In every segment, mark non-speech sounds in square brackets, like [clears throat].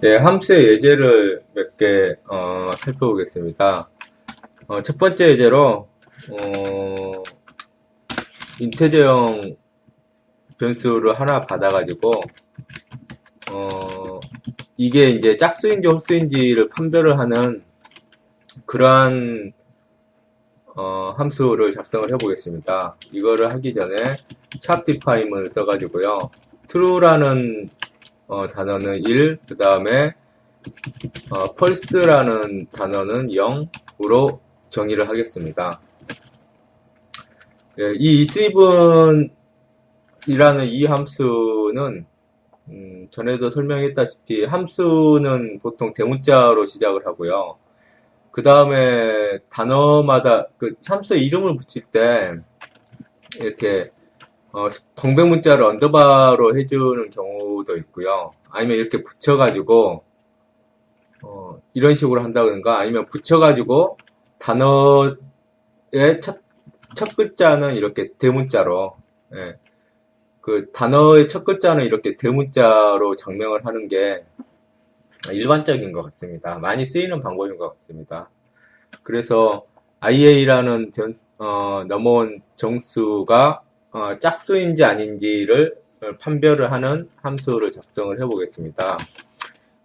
네, 함수의 예제를 몇 개 어, 살펴보겠습니다. 어, 첫 번째 예제로 어, 인테저형 변수를 하나 받아가지고 어, 이게 이제 짝수인지 홀수인지를 판별을 하는 그러한 어, 함수를 작성을 해보겠습니다. 이거를 하기 전에 샵 디파임을 써가지고요. true라는 어, 단어는 1, 그 다음에 어, 펄스라는 단어는 0으로 정의를 하겠습니다. 예, 이 isEven이라는 이 함수는 음, 전에도 설명했다시피 함수는 보통 대문자로 시작을 하고요. 그 다음에 단어마다 그 함수의 이름을 붙일 때 이렇게 어, 공백 문자를 언더바로 해주는 경우도 있고요. 아니면 이렇게 붙여가지고 어, 이런 식으로 한다든가 아니면 붙여가지고 단어의 첫, 첫 글자는 이렇게 대문자로 예, 그 단어의 첫 글자는 이렇게 대문자로 장명을 하는 게 일반적인 것 같습니다. 많이 쓰이는 방법인 것 같습니다. 그래서 IA라는 변, 어, 넘어온 정수가 어, 짝수인지 아닌지를 판별을 하는 함수를 작성을 해 보겠습니다.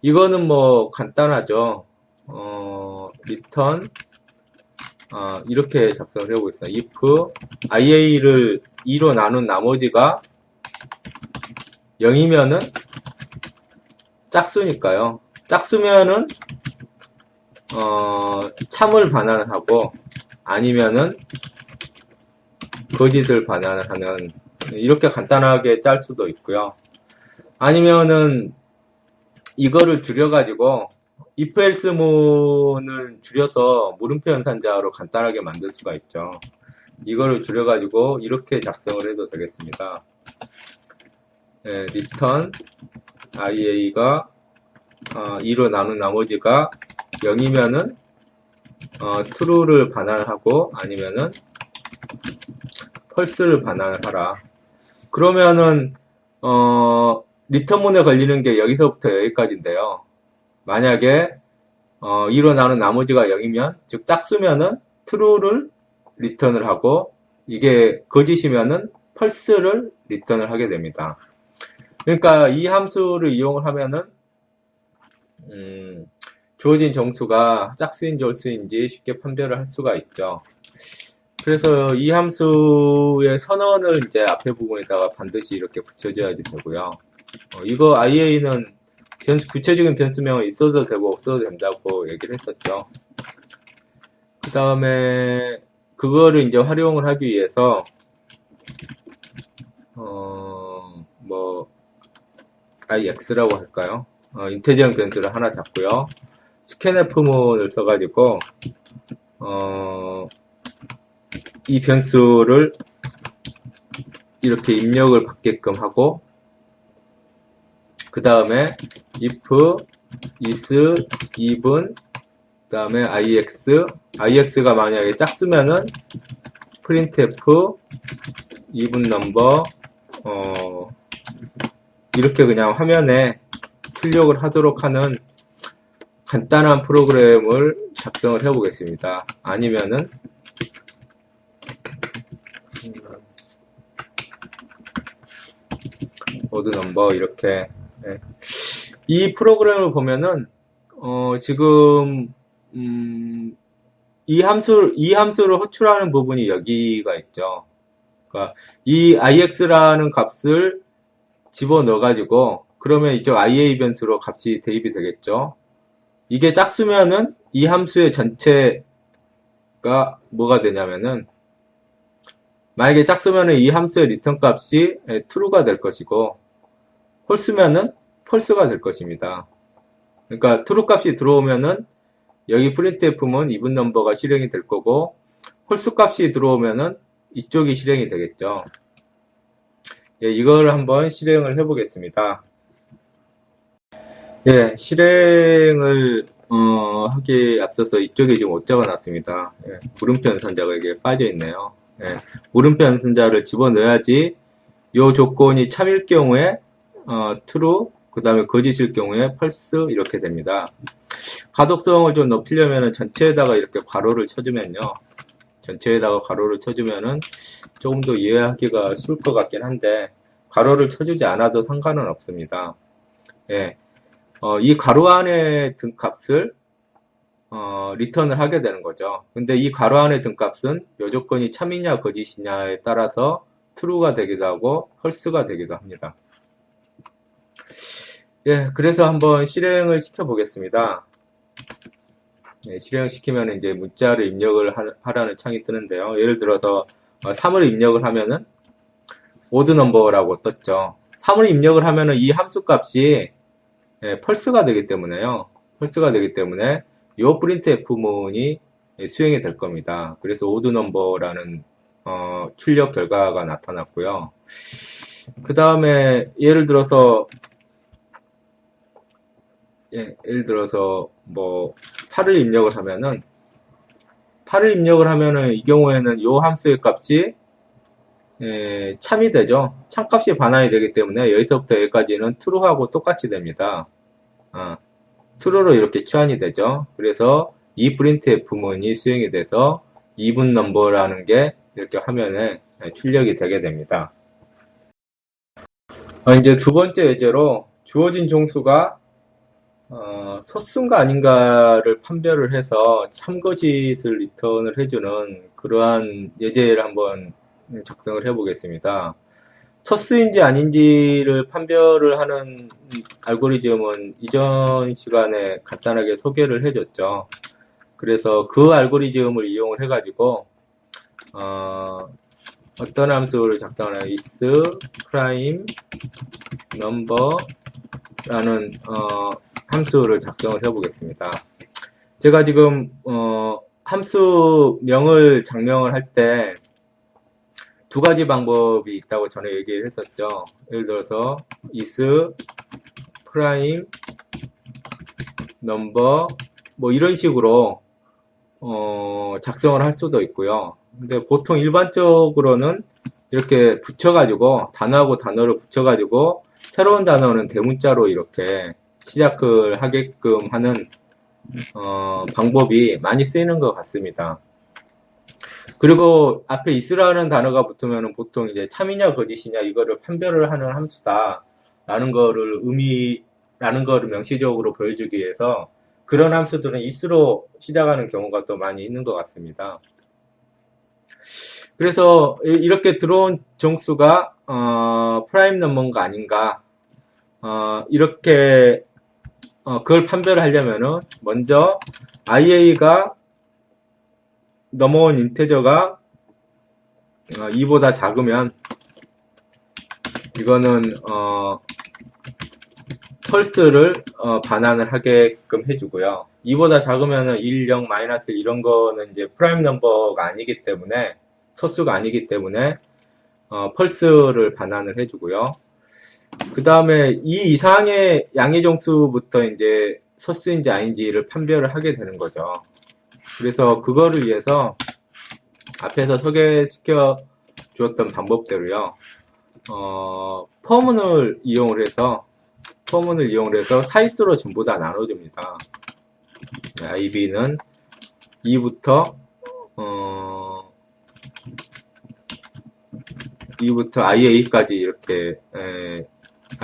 이거는 뭐 간단하죠. 어, return 어, 이렇게 작성을 해 보겠습니다. if ia를 2로 나눈 나머지가 0이면은 짝수니까요. 짝수면은 어, 참을 반환하고 아니면은 거짓을 반환하는 이렇게 간단하게 짤 수도 있고요. 아니면은 이거를 줄여가지고 if else문을 줄여서 물음표 연산자로 간단하게 만들 수가 있죠. 이거를 줄여가지고 이렇게 작성을 해도 되겠습니다. 네, return ia가 어, 2로 나눈 나머지가 0이면은 어, true를 반환하고 아니면은 펄스를 반환을 하라. 그러면은 어, 리턴문에 걸리는 게 여기서부터 여기까지인데요. 만약에 어, 2로 나눈 나머지가 0이면 즉 짝수면은 true를 리턴을 하고 이게 거짓이면은 펄스를 리턴을 하게 됩니다. 그러니까 이 함수를 이용을 하면은 음, 주어진 정수가 짝수인지 홀수인지 쉽게 판별을 할 수가 있죠. 그래서 이 함수의 선언을 이제 앞에 부분에다가 반드시 이렇게 붙여줘야 되고요. 어, 이거 IA는 변수, 구체적인 변수명은 있어도 되고 없어도 된다고 얘기를 했었죠. 그 다음에 그거를 이제 활용을 하기 위해서 어, 뭐 IX라고 할까요? 어, 인테지형 변수를 하나 잡고요. 스캔F문을 써가지고 어, 이 변수를 이렇게 입력을 받게끔 하고 그 다음에 if is even 그 다음에 ix ix가 만약에 짝수면은 printf even number 어 이렇게 그냥 화면에 출력을 하도록 하는 간단한 프로그램을 작성을 해 보겠습니다. 아니면은 오드 넘버 이렇게 네. 이 프로그램을 보면은 어, 지금 음, 이 함수 이 함수를 호출하는 부분이 여기가 있죠. 그러니까 이 ix라는 값을 집어 넣어 가지고 그러면 이쪽 ia 변수로 값이 대입이 되겠죠. 이게 짝수면은 이 함수의 전체가 뭐가 되냐면은 만약에 짝수면은 이 함수의 리턴 값이 true가 될 것이고 홀수면은 펄스가 될 것입니다. 그러니까 true 값이 들어오면은 여기 printf문 even 넘버가 실행이 될 거고 홀수 값이 들어오면은 이쪽이 실행이 되겠죠. 예, 이걸 한번 실행을 해 보겠습니다. 예, 실행을 어, 하기에 앞서서 이쪽에 지금 못 적어놨습니다. 예, 물음표 연산자가 이게 빠져 있네요. 예, 물음표 연산자를 집어넣어야지 이 조건이 참일 경우에 어, true 그 다음에 거짓일 경우에 펄스 이렇게 됩니다. 가독성을 좀 높이려면 전체에다가 이렇게 괄호를 쳐주면요. 전체에다가 괄호를 쳐주면은 조금 더 이해하기가 쉬울 것 같긴 한데 괄호를 쳐주지 않아도 상관은 없습니다. 예. 어, 이 괄호 안에 든 값을 어, 리턴을 하게 되는 거죠. 근데 이 괄호 안에 든 값은 요 조건이 참이냐 거짓이냐에 따라서 true가 되기도 하고 false가 되기도 합니다. 예, 그래서 한번 실행을 시켜 보겠습니다. 예, 실행을 시키면 이제 문자를 입력을 하- 하라는 창이 뜨는데요. 예를 들어서 3을 입력을 하면은 오드 넘버라고 떴죠. 3을 입력을 하면은 이 함수 값이 예, 펄스가 되기 때문에요. 펄스가 되기 때문에 요 프린트 F문이 수행이 될 겁니다. 그래서 오드 넘버라는 어, 출력 결과가 나타났고요. 그 다음에 예를 들어서 예, 예를 들어서 뭐 8을 입력을 하면은 8을 입력을 하면은 이 경우에는 요 함수의 값이 예, 참이 되죠. 참값이 반환이 되기 때문에 여기서부터 여기까지는 true하고 똑같이 됩니다. 아, true로 이렇게 치환이 되죠. 그래서 이 printf문이 수행이 돼서 even number라는 게 이렇게 화면에 출력이 되게 됩니다. 아, 이제 두 번째 예제로 주어진 종수가 어, 소수인가 아닌가를 판별을 해서 참거짓을 리턴을 해주는 그러한 예제를 한번 작성을 해보겠습니다. 첫수인지 아닌지를 판별을 하는 알고리즘은 이전 시간에 간단하게 소개를 해줬죠. 그래서 그 알고리즘을 이용을 해가지고 어, 떤 함수를 작성하냐 is prime number라는 어, 함수를 작성을 해 보겠습니다. 제가 지금 어, 함수명을 장명을 할 때 두 가지 방법이 있다고 전에 얘기를 했었죠. 예를 들어서 is prime number 뭐 이런 식으로 어, 작성을 할 수도 있고요. 근데 보통 일반적으로는 이렇게 붙여가지고 단어하고 단어를 붙여가지고 새로운 단어는 대문자로 이렇게 시작을 하게끔 하는 어, 방법이 많이 쓰이는 것 같습니다. 그리고 앞에 있으라는 단어가 붙으면 보통 이제 참이냐 거짓이냐 이거를 판별을 하는 함수다 라는 거를 의미라는 거를 명시적으로 보여주기 위해서 그런 함수들은 is로 시작하는 경우가 또 많이 있는 것 같습니다. 그래서 이- 이렇게 들어온 종수가 어, 프라임 넘버가 아닌가 어, 이렇게 어, 그걸 판별하려면은 먼저 IA가 넘어온 인테저가 2보다 작으면 이거는 어, 펄스를 어, 반환을 하게끔 해주고요. 2보다 작으면은 1, 0, 마이너스 이런 거는 이제 프라임 넘버가 아니기 때문에 소수가 아니기 때문에 어, 펄스를 반환을 해주고요. 그 다음에 이 이상의 양의 종수부터 이제 소수인지 아닌지를 판별을 하게 되는 거죠. 그래서 그거를 위해서 앞에서 소개시켜 주었던 방법대로요. 어, 포문을 이용을 해서 포문을 이용을 해서 사이수로 전부 다 나눠줍니다. IB는 2부터 어, 2부터 IA까지 이렇게 에,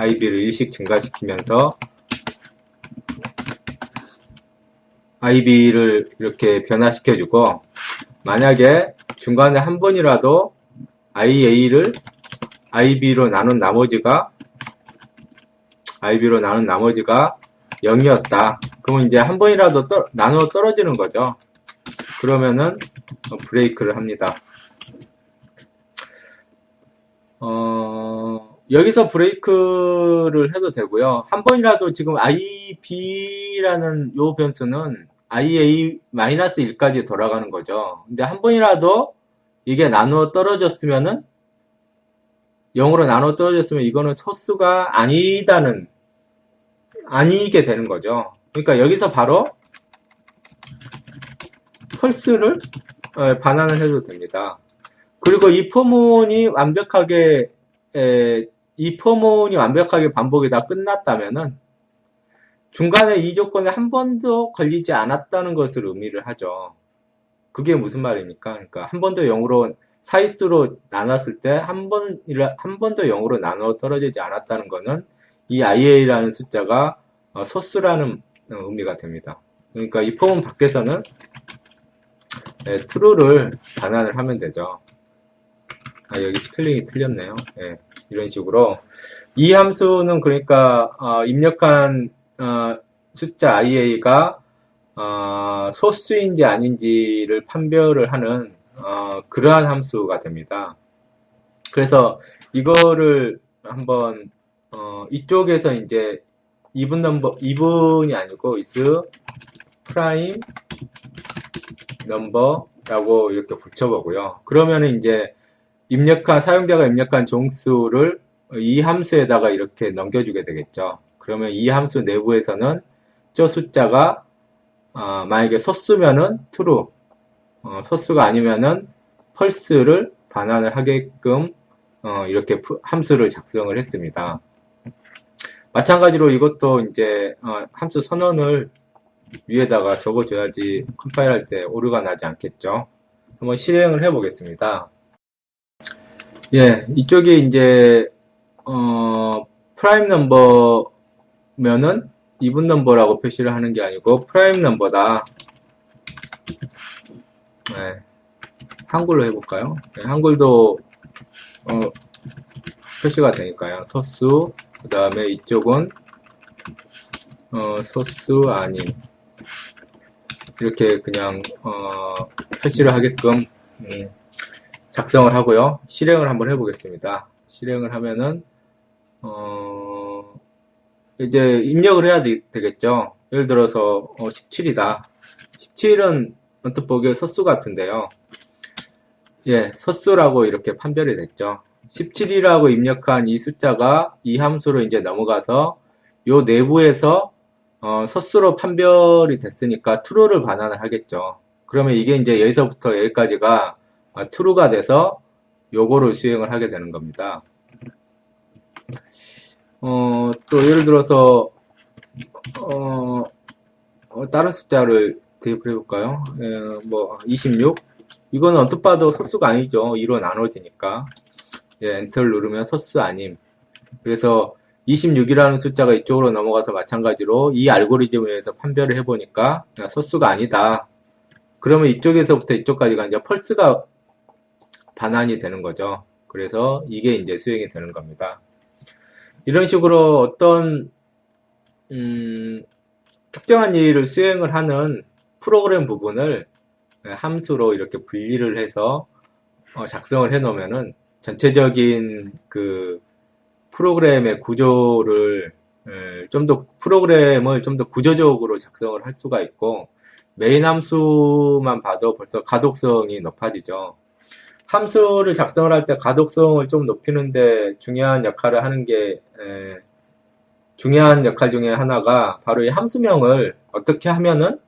IB를 일씩 증가시키면서 IB를 이렇게 변화시켜주고 만약에 중간에 한 번이라도 IA를 IB로 나눈 나머지가 IB로 나눈 나머지가 0이었다. 그러면 이제 한 번이라도 떠- 나누어 떨어지는 거죠. 그러면은 어, 브레이크를 합니다. 어, 여기서 브레이크를 해도 되고요. 한 번이라도 지금 IB라는 요 변수는 IA-1까지 돌아가는 거죠. 근데 한 번이라도 이게 나누어 떨어졌으면은 0으로 나누어 떨어졌으면 이거는 소수가 아니다는 아니게 되는 거죠. 그러니까 여기서 바로 펄스를 어, 반환을 해도 됩니다. 그리고 이 포문이 완벽하게 에, 이 포문이 완벽하게 반복이 다 끝났다면은 중간에 이 조건에 한 번도 걸리지 않았다는 것을 의미를 하죠. 그게 무슨 말입니까? 그러니까 한 번도 0으로 사이수로 나눴을 때 한 번, 한 번도 0으로 나눠 떨어지지 않았다는 것은 이 IA라는 숫자가 어, 소수라는 어, 의미가 됩니다. 그러니까 이 포문 밖에서는 네, true를 반환을 하면 되죠. 아, 여기 스펠링이 틀렸네요. 네, 이런 식으로 이 함수는 그러니까 어, 입력한 어, 숫자 IA가 어, 소수인지 아닌지를 판별을 하는 어, 그러한 함수가 됩니다. 그래서 이거를 한번 어, 이쪽에서 이제 even 넘버 even이 아니고 is prime number라고 이렇게 붙여보고요. 그러면은 이제 입력한 사용자가 입력한 종수를 이 함수에다가 이렇게 넘겨주게 되겠죠. 그러면 이 함수 내부에서는 저 숫자가 어, 만약에 소수면은 true, 어, 소수가 아니면은 false를 반환을 하게끔 어, 이렇게 함수를 작성을 했습니다. 마찬가지로 이것도 이제 어, 함수 선언을 위에다가 적어줘야지 컴파일할 때 오류가 나지 않겠죠. 한번 실행을 해 보겠습니다. 예, 이쪽에 이제 어, 프라임 넘버면은 이분 넘버라고 표시를 하는 게 아니고 프라임 넘버다. 네, 한글로 해볼까요? 네, 한글도 어, 표시가 되니까요. 소수 그 다음에 이쪽은 어, 소수 아님 이렇게 그냥 어, 표시를 하게끔 음, 작성을 하고요. 실행을 한번 해보겠습니다. 실행을 하면은 어, 이제 입력을 해야 되, 겠죠 예를 들어서 어, 17이다. 17은 언뜻 보기에 서수 같은데요. 예, 서수라고 이렇게 판별이 됐죠. 17이라고 입력한 이 숫자가 이 함수로 이제 넘어가서 요 내부에서 어, 서수로 판별이 됐으니까 true를 반환을 하겠죠. 그러면 이게 이제 여기서부터 여기까지가 아, true가 돼서 요거를 수행을 하게 되는 겁니다. 어, 또 예를 들어서 어, 어, 다른 숫자를 대입을 해볼까요? 예, 뭐 26? 이거는 언뜻 봐도 소수가 아니죠. 2로 나눠지니까. 예, 엔터를 누르면 소수 아님. 그래서 26이라는 숫자가 이쪽으로 넘어가서 마찬가지로 이 알고리즘에 의해서 판별을 해보니까 소수가 아니다. 그러면 이쪽에서부터 이쪽까지가 이제 펄스가 반환이 되는 거죠. 그래서 이게 이제 수행이 되는 겁니다. 이런 식으로 어떤 음, 특정한 일을 수행을 하는 프로그램 부분을 함수로 이렇게 분리를 해서 어, 작성을 해 놓으면은 전체적인 그 프로그램의 구조를 좀 더 프로그램을 좀 더 구조적으로 작성을 할 수가 있고 메인 함수만 봐도 벌써 가독성이 높아지죠. 함수를 작성을 할 때 가독성을 좀 높이는데 중요한 역할을 하는 게 에, 중요한 역할 중에 하나가 바로 이 함수명을 어떻게 하면은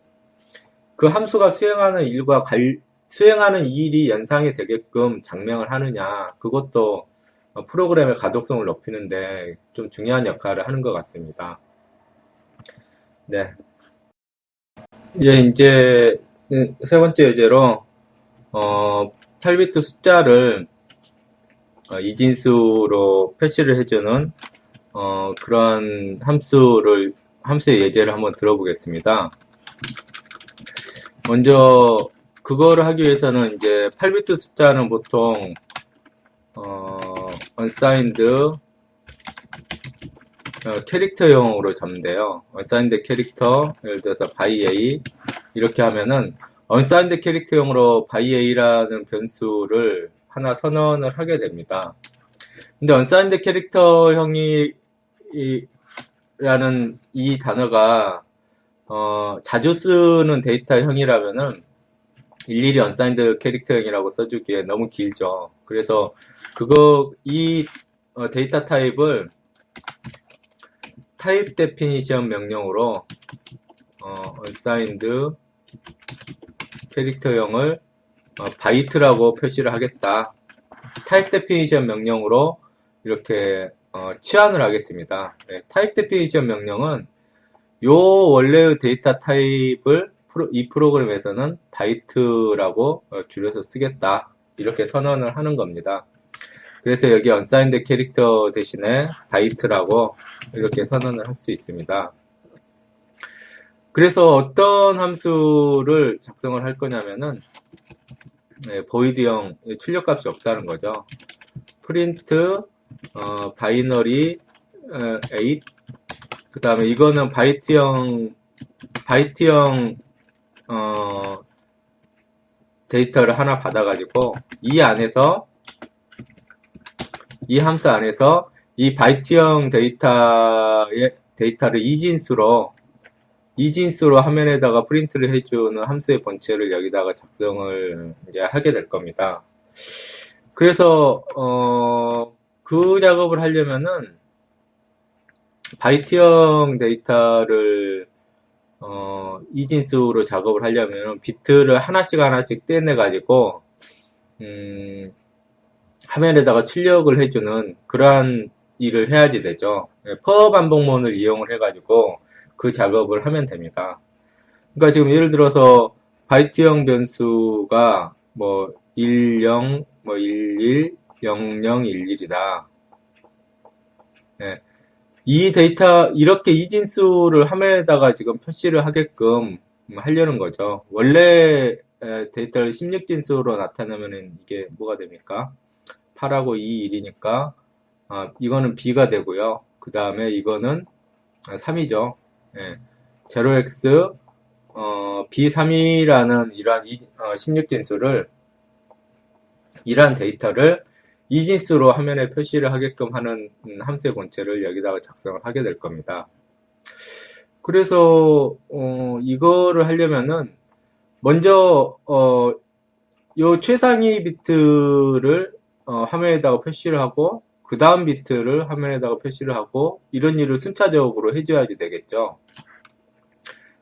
그 함수가 수행하는 일과 갈, 수행하는 일이 연상이 되게끔 장명을 하느냐 그것도 프로그램의 가독성을 높이는데 좀 중요한 역할을 하는 것 같습니다. 네. 예, 이제 세 번째 예제로 어, 8비트 숫자를 어, 이진수로 표시를 해주는 어, 그런 함수를 함수의 예제를 한번 들어보겠습니다. 먼저 그거를 하기 위해서는 이제 8비트 숫자는 보통 어, unsigned 어, 캐릭터용으로 잡는데요. unsigned 캐릭터 예를 들어서 by a 이렇게 하면은 캐릭터용으로 by a라는 변수를 하나 선언을 하게 됩니다. 근데 unsigned 캐릭터형이 라는 이 단어가 어, 자주 쓰는 데이터형이라면은 일일이 unsigned 캐릭터형이라고 써주기에 너무 길죠. 그래서 그거 이 어, 데이터 타입을 타입 데피니션 명령으로 어, unsigned 캐릭터형을 어, 바이트라고 표시를 하겠다. 타입 데피니션 명령으로 이렇게 어, 치환을 하겠습니다. 네, 타입 데피니션 명령은 요 원래의 데이터 타입을 이 프로그램에서는 바이트라고 어, 줄여서 쓰겠다. 이렇게 선언을 하는 겁니다. 그래서 여기 unsigned 캐릭터 대신에 바이트라고 이렇게 선언을 할 수 있습니다. 그래서 어떤 함수를 작성을 할 거냐면은 네, 보이드형 출력값이 없다는 거죠. 프린트 어, 바이너리 8그 다음에 이거는 바이트형 바이트형 어, 데이터를 하나 받아가지고 이 안에서 이 함수 안에서 이 바이트형 데이터의 데이터를 이진수로 이진수로 화면에다가 프린트를 해주는 함수의 본체를 여기다가 작성을 이제 하게 될 겁니다. 그래서 어, 그 작업을 하려면은 바이트형 데이터를 어, 이진수로 작업을 하려면 비트를 하나씩 하나씩 떼내 가지고 음, 화면에다가 출력을 해주는 그러한 일을 해야지 되죠. 예, 퍼 반복문을 이용을 해가지고 그 작업을 하면 됩니다. 그러니까 지금 예를 들어서 바이트형 변수가 뭐 10, 뭐 11, 0011이다. 예. 이 데이터 이렇게 이 진수를 화면에다가 지금 표시를 하게끔 하려는 거죠. 원래 에, 데이터를 16진수로 나타내면 이게 뭐가 됩니까? 8하고 2, 1이니까 아, 이거는 B가 되고요. 그 다음에 이거는 3이죠. 예. 0x 어, B3이라는 이러한 이- 어, 16진수를 이러한 데이터를 이진수로 화면에 표시를 하게끔 하는 음, 함수의 본체를 여기다가 작성을 하게 될 겁니다. 그래서 어, 이거를 하려면은 먼저 어, 요 최상위 비트를 어, 화면에다가 표시를 하고 그 다음 비트를 화면에다가 표시를 하고 이런 일을 순차적으로 해줘야지 되겠죠.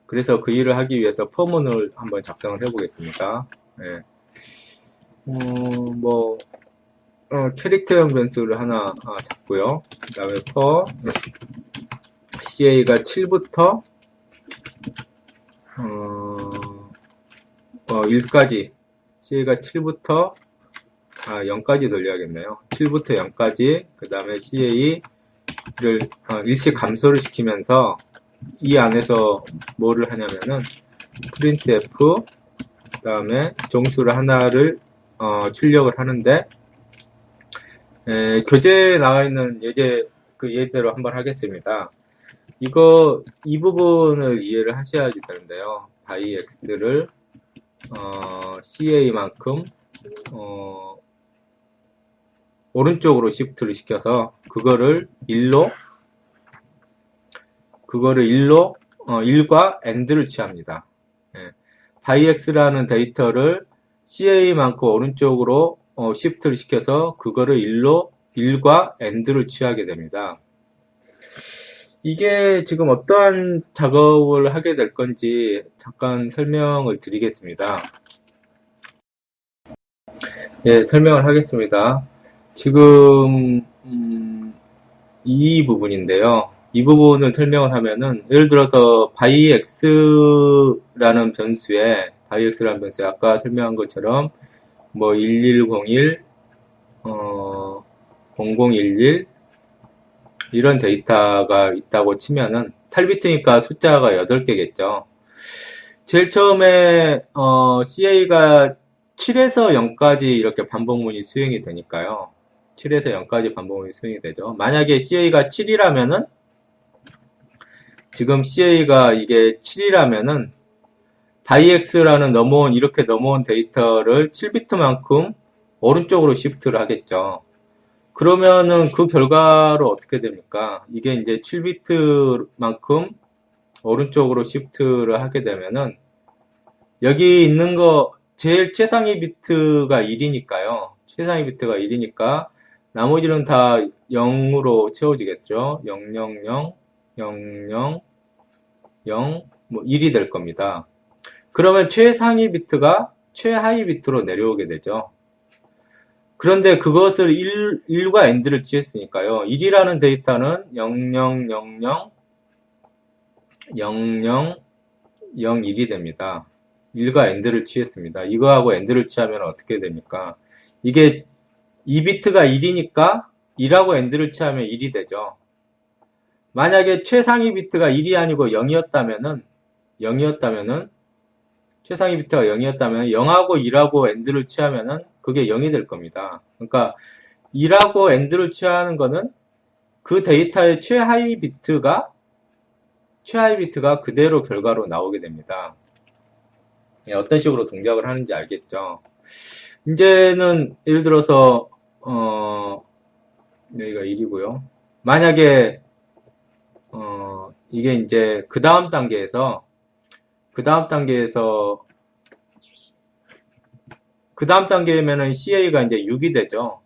그래서 그 일을 하기 위해서 포문을 한번 작성을 해보겠습니다. 예. 어, 뭐 어, 캐릭터형 변수를 하나 아, 잡고요. 그 다음에 for CA가 7부터 어, 1까지 CA가 7부터 아, 0까지 돌려야겠네요. 7부터 0까지 그 다음에 CA를 어, 일시 감소를 시키면서 이 안에서 뭐를 하냐면은 printf 그 다음에 종수를 하나를 어, 출력을 하는데 에, 교재에 나와 있는 예제 그 예대로 한번 하겠습니다. 이거 이 부분을 이해를 하셔야지 되는데요. 바이 x를 어, CA만큼 어, 오른쪽으로 시프트를 시켜서 그거를 1로 그거를 1로 어, 1과 AND를 취합니다. 예. 바이 x라는 데이터를 CA만큼 오른쪽으로 어, 시프트를 시켜서 그거를 1로 1과 AND를 취하게 됩니다. 이게 지금 어떠한 작업을 하게 될 건지 잠깐 설명을 드리겠습니다. 예, 설명을 하겠습니다. 지금 음, 이 부분인데요. 이 부분을 설명을 하면은 예를 들어서 바이 x라는 변수에 바이 x라는 변수에 아까 설명한 것처럼 뭐 1101, 어, 0011 이런 데이터가 있다고 치면은 8비트니까 숫자가 8개겠죠. 제일 처음에 어, CA가 7에서 0까지 이렇게 반복문이 수행이 되니까요. 7에서 0까지 반복문이 수행이 되죠. 만약에 CA가 7이라면은 지금 CA가 이게 7이라면은 바이엑스라는 넘어온 이렇게 넘어온 데이터를 7비트만큼 오른쪽으로 시프트를 하겠죠. 그러면은 그 결과로 어떻게 됩니까? 이게 이제 7비트만큼 오른쪽으로 시프트를 하게 되면은 여기 있는 거 제일 최상위 비트가 1이니까요. 최상위 비트가 1이니까 나머지는 다 0으로 채워지겠죠. 000, 00, 0, 뭐 1이 될 겁니다. 그러면 최상위 비트가 최하위 비트로 내려오게 되죠. 그런데 그것을 1, 1과 AND를 취했으니까요. 1이라는 데이터는 0000 00 01이 됩니다. 1과 AND를 취했습니다. 이거하고 AND를 취하면 어떻게 됩니까? 이게 2비트가 1이니까 1하고 AND를 취하면 1이 되죠. 만약에 최상위 비트가 1이 아니고 0이었다면은 0이었다면은 최상위 비트가 0이었다면 0하고 1하고 AND를 취하면은 그게 0이 될 겁니다. 그러니까 1하고 AND를 취하는 거는 그 데이터의 최하위 비트가 최하위 비트가 그대로 결과로 나오게 됩니다. 예, 어떤 식으로 동작을 하는지 알겠죠? 이제는 예를 들어서 어 여기가 1이고요. 만약에 어 이게 이제 그 다음 단계에서 그 다음 단계에서 그 다음 단계면은 CA가 이제 6이 되죠.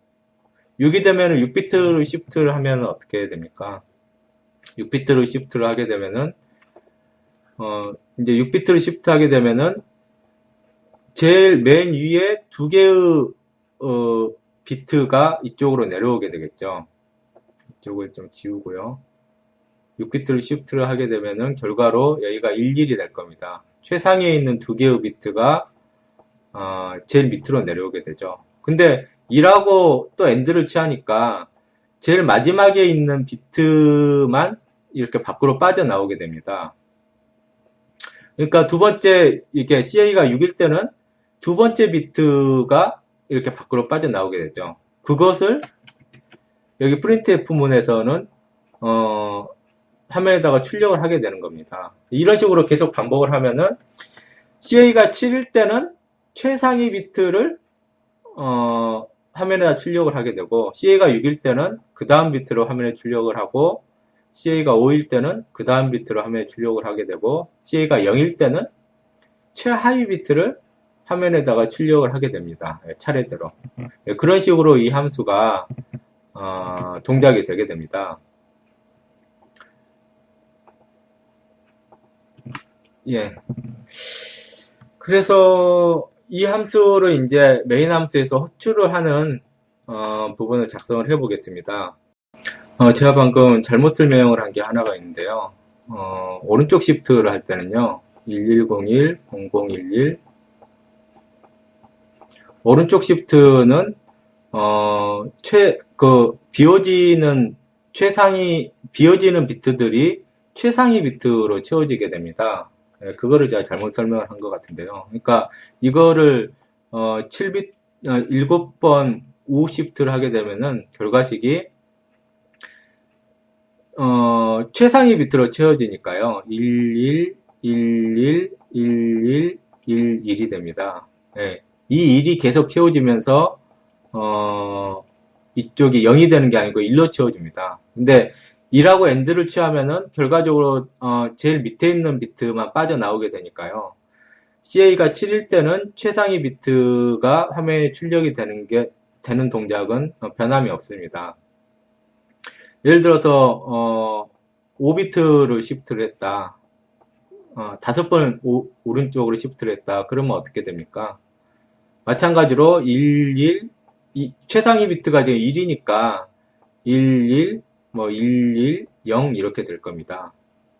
6이 되면은 6비트로 시프트를 하면 어떻게 됩니까? 6비트로 시프트를 하게 되면은 어 이제 6비트로 시프트 하게 되면은 제일 맨 위에 두 개의 어, 비트가 이쪽으로 내려오게 되겠죠. 이쪽을 좀 지우고요. 6비트를 시프트를 하게 되면은 결과로 여기가 11이 될 겁니다. 최상위에 있는 두 개의 비트가 어, 제일 밑으로 내려오게 되죠. 근데 1하고 또 엔드를 취하니까 제일 마지막에 있는 비트만 이렇게 밖으로 빠져나오게 됩니다. 그러니까 두 번째 이게 CA가 6일 때는 두 번째 비트가 이렇게 밖으로 빠져나오게 되죠. 그것을 여기 프린트F 문에서는 어, 화면에다가 출력을 하게 되는 겁니다. 이런 식으로 계속 반복을 하면은 CA가 7일 때는 최상위 비트를 어, 화면에다 출력을 하게 되고 CA가 6일 때는 그 다음 비트로 화면에 출력을 하고 CA가 5일 때는 그 다음 비트로 화면에 출력을 하게 되고 CA가 0일 때는 최하위 비트를 화면에다가 출력을 하게 됩니다. 예, 차례대로. 예, 그런 식으로 이 함수가 어, 동작이 되게 됩니다. 예. 그래서 이 함수를 이제 메인 함수에서 호출을 하는 어, 부분을 작성을 해 보겠습니다. 어, 제가 방금 잘못 설명을 한 게 하나가 있는데요. 어, 오른쪽 시프트를 할 때는요. 1101, 0011 오른쪽 시프트는 어, 최, 그, 비워지는 최상위, 비워지는 비트들이 최상위 비트로 채워지게 됩니다. 예, 그거를 제가 잘못 설명을 한 것 같은데요. 그러니까 이거를 어, 7빗 어, 7번 우 시프트를 하게 되면은 결과식이 어, 최상위 비트로 채워지니까요. 11, 11, 11, 11이 됩니다. 예, 이 1이 계속 채워지면서 어, 이쪽이 0이 되는 게 아니고 1로 채워집니다. 근데 1하고 AND를 취하면은 결과적으로 어, 제일 밑에 있는 비트만 빠져나오게 되니까요. CA가 7일 때는 최상위 비트가 화면에 출력이 되는 게 되는 동작은 어, 변함이 없습니다. 예를 들어서 어, 5비트를 시프트를 했다. 어, 5번 오른쪽으로 시프트를 했다. 그러면 어떻게 됩니까? 마찬가지로 11, 이, 최상위 비트가 지금 1이니까 11, 뭐 11, 0 이렇게 될 겁니다.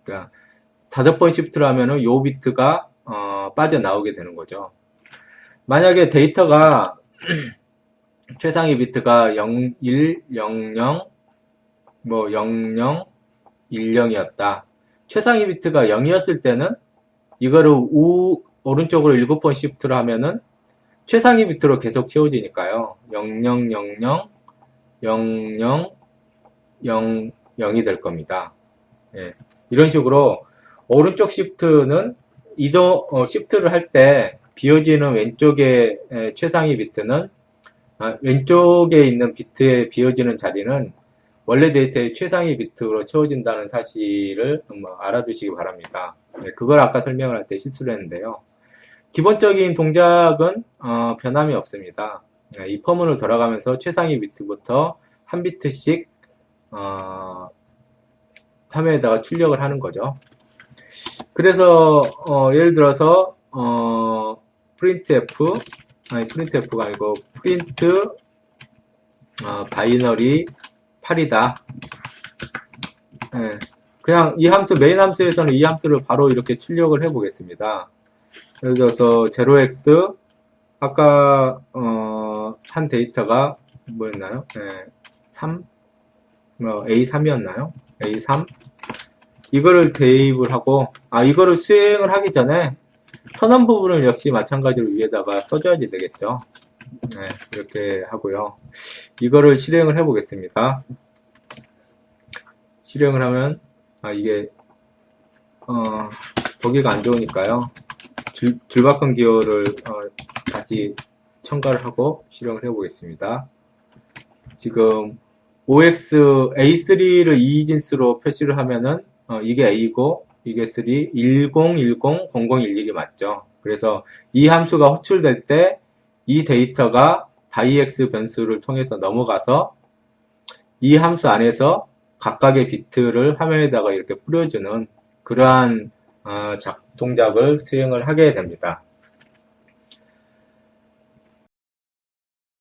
그러니까 다섯 번 시프트를 하면은 요 비트가 어, 빠져나오게 되는 거죠. 만약에 데이터가 [clears throat] 최상위 비트가 0, 1, 0, 0, 뭐 0, 0, 1, 0이었다. 최상위 비트가 0이었을 때는 이거를 우 오른쪽으로 7번 시프트를 하면은 최상위 비트로 계속 채워지니까요. 0000, 00, 0, 0이 될 겁니다. 예. 이런 식으로 오른쪽 시프트는 이동 어, 시프트를 할 때 비어지는 왼쪽의 에, 최상위 비트는 아, 왼쪽에 있는 비트에 비어지는 자리는 원래 데이터의 최상위 비트로 채워진다는 사실을 뭐 알아두시기 바랍니다. 네, 그걸 아까 설명을 할 때 실수를 했는데요. 기본적인 동작은 어, 변함이 없습니다. 네, 이 퍼문을 돌아가면서 최상위 비트부터 한 비트씩 어, 화면에다가 출력을 하는 거죠. 그래서 어, 예를 들어서 어, printf 아니 printf가 아니고 print 어, 바이너리 8이다. 예, 그냥 이 함수, 메인 함수에서는 이 함수를 바로 이렇게 출력을 해 보겠습니다. 예를 들어서 0x, 아까, 어, 한 데이터가 뭐였나요? 예, 3? 어, A3이었나요? A3? 이거를 대입을 하고, 아, 이거를 수행을 하기 전에 선언 부분을 역시 마찬가지로 위에다가 써줘야지 되겠죠. 네, 이렇게 하고요. 이거를 실행을 해 보겠습니다. 실행을 하면, 아, 이게, 어, 보기가 안 좋으니까요. 줄, 줄바꿈 기호를, 어, 다시 첨가를 하고 실행을 해 보겠습니다. 지금, OX, A3를 2진수로 표시를 하면은, 어, 이게 A고, 이게 3, 1010, 0011이 맞죠. 그래서 이 함수가 호출될 때, 이 데이터가 byx 변수를 통해서 넘어가서 이 함수 안에서 각각의 비트를 화면에다가 이렇게 뿌려주는 그러한 어, 작 동작을 수행을 하게 됩니다.